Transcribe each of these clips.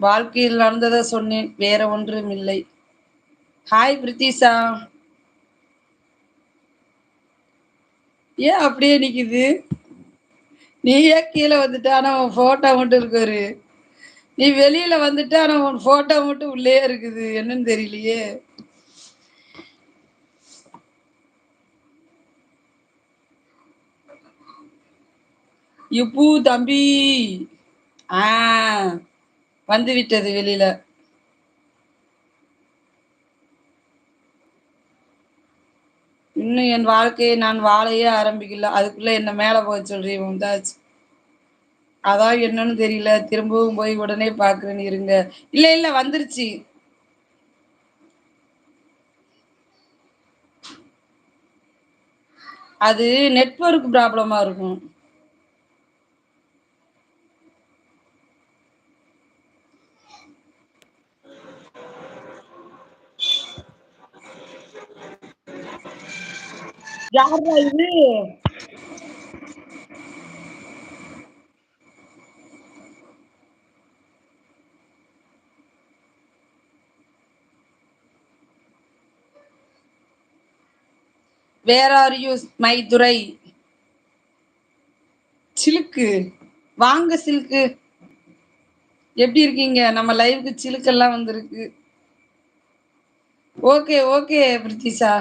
வாழ்க்கையில் நடந்ததை சொன்னேன் வேற ஒன்றும் இல்லை. ஹாய் பிரித்திஷா ஏன் அப்படியே நிக்குது? நீயே கீழே வந்துட்ட ஆனா உன் போட்டோ மட்டும் இருக்காரு நீ வெளியில வந்துட்ட ஆனா உன் போட்டோ மட்டும் உள்ளே இருக்குது. என்னன்னு தெரியலையே. இப்பு தம்பி. ஆ. வந்து விட்டது வெளியில. இன்னும் என் வாழ்க்கையை நான் வாழையே ஆரம்பிக்கல. அதுக்குள்ள என்ன மேல போக சொல்றீங்க மும்தாஜ்? அதான் என்னன்னு தெரியல. திரும்பவும் போய் உடனே பாக்குறேன்னு இருங்க. இல்ல இல்ல வந்துருச்சு. அது நெட்வொர்க் ப்ராப்ளமா இருக்கும். யாரா இது? Where are you my Durai? Silk. வாங்க சிலுக்கு. எப்படி இருக்கீங்க? நம்ம லைவுக்கு சிலுக்கெல்லாம் வந்திருக்கு. ஓகே ஓகே பிரித்திஷா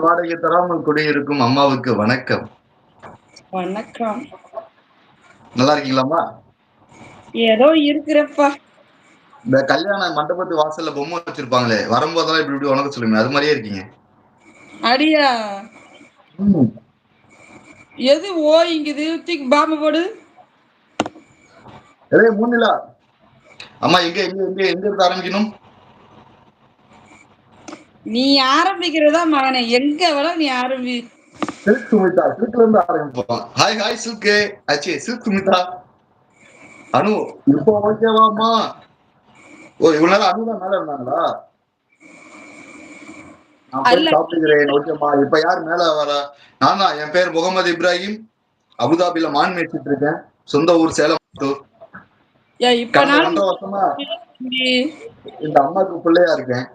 வாடகை தராமல் குடியிருக்கும் அம்மாவுக்கு வணக்கம். வணக்கம். நல்லா இருக்கீங்களாம்மா? ஏதோ இருக்கிறப்பா இந்த கல்யாண மண்டபத்து வாசல்ல பொம்மை வச்சிருப்பாங்களே வரும்போதெல்லாம் இப்படி இப்படி வணக்கம் சொல்லுங்க அது மாதிரியே இருக்கீங்க. அடியா. எது ஓ இங்குது? தூக்கி பாம்பு போடு. ஏதே மூணிலா அம்மா எங்க எங்க எங்க எங்க இருந்து ஆரம்பிக்கணும்? நீ ஆரம்பிக்கிறதா மகனே எங்க வேணா நீ ஆரம்பி. சில்க் சுமிதா சில்க்ல இருந்து ஆரம்பிப்போம் ஹாய் ஹாய் சில்க் ஆச்சு சில்க் சுமிதா அனு. இப்போ ஓகேவாமா ஓ இவ்வளவு நேரம் அனு தான் மேல இருந்தாங்களா. சாப்பிட்டுக்கிறேன் ஓகேம்மா இப்ப யார் மேல வரா? நான் என் பேர் முகமது இப்ராஹிம். அபுதாபில மான் மேய்ச்சிட்டு இருக்கேன். சொந்த ஊர் சேலம் ஏ இப்ப நான் ஒன்றரை வருஷமா இந்த அம்மாக்கு பிள்ளையா இருக்கேன்.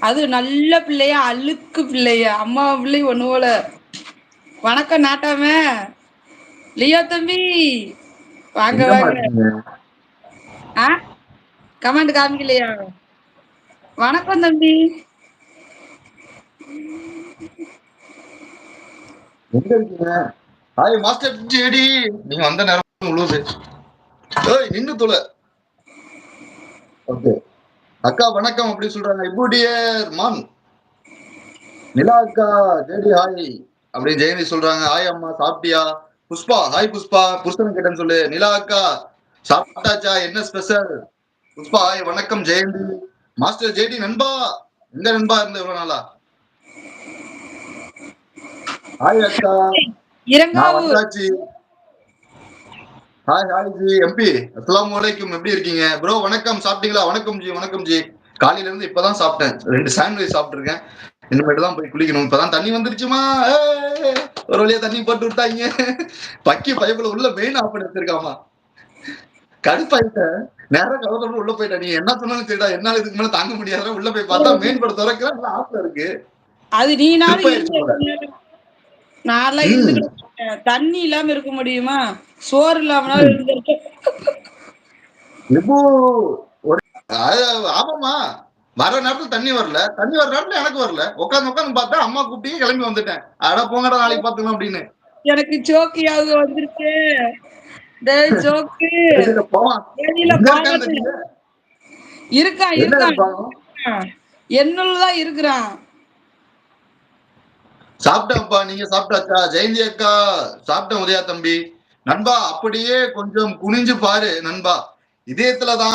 அது நல்ல பிள்ளையா அழுக்கு பிள்ளையா. அம்மா பிள்ளை ஒண்ணு போல. வணக்கம் நாட்டாம. லியோ தம்பி. வாங்க வாங்க? ஆ? கமெண்ட் காமிக்கலையா? வணக்கம் தம்பி. எங்க இருக்கீங்க? ஹாய் மாஸ்டர் ஜேடி நீங்க வந்த நேரம் ஏய் நின்னு தொலை ஓகே. அக்கா வணக்கம். அப்படி சொல்றாங்க. இபுடியர் மான் நிலா அக்கா ஜேடி ஹாய் அப்படி ஜெயந்தி சொல்றாங்க. ஹாய் அம்மா. சாப்பிட்டியா? புஷ்பா ஹாய் புஷ்பா. புருஷன் கேட்டேன்னு சொல்லு. நிலா அக்கா சாப்பிட்டாச்சா? என்ன ஸ்பெஷல் புஷ்பா ஹாய் வணக்கம் ஜெயந்தி. மாஸ்டர் ஜேடி நண்பா. எங்க நண்பா இருந்த இவ்வளவு நாளா? ஹாய் அக்கா. ஹாய் ஹாய் ஜி எம்பி அஸ்லாம் வலைக்கும் எப்படி இருக்கீங்க? ப்ரோ வணக்கம். சாப்பிட்டீங்களா? வணக்கம் ஜி வணக்கம் ஜி காலையில இருந்து இப்பதான் சாப்பிட்டேன். ரெண்டு சாண்ட்விச் சாப்பிட்டுருக்கேன். இனிமேட்டு தான் போய் குளிக்கணும். இப்பதான் தண்ணி வந்துருச்சுமா? ஒரு வழியா தண்ணி போட்டு விட்டாங்க. பக்கி பைப்புல உள்ள மெயின் ஆஃப் பண்ணி வச்சிருக்காமா கடுப்பாயிட்டேன் நேரம் கவலை உள்ள போயிட்டேன் நீ என்ன சொன்னாலும் சரிடா. என்னால இதுக்கு மேல தாங்க முடியாத உள்ள போய் பார்த்தா மெயின் படம் திறக்கிறேன். ஆஃப்ல இருக்கு. அது நீ நாள் தண்ணி இல்லாம இருக்க முடியுமா? சோறு இல்லாம ஆமாமா வர நேரத்துல தண்ணி வரல. தண்ணி வர நேரத்துல எனக்கு வரல. உட்காந்து உட்காந்து பார்த்தா அம்மா கூப்பிட்டு கிளம்பி வந்துட்டேன். அட போங்கடா நாளைக்கு பாத்துக்கலாம் அப்படின்னு. எனக்கு வந்துருச்சு ஜோக்கு பாவத்து இருக்கான்னு தெரியல. இருக்கான் இருக்கான். இருப்பான்? என்னுள்ள தான் இருக்கிறான். சாப்பிட்டேன்ப்பா நீங்க சாப்பிட்டாச்சா? ஜெயந்தி அக்கா சாப்பிட்டேன் உதயா தம்பி. நண்பா அப்படியே கொஞ்சம் குனிஞ்சு பாரு நண்பா. இதயத்துலதான்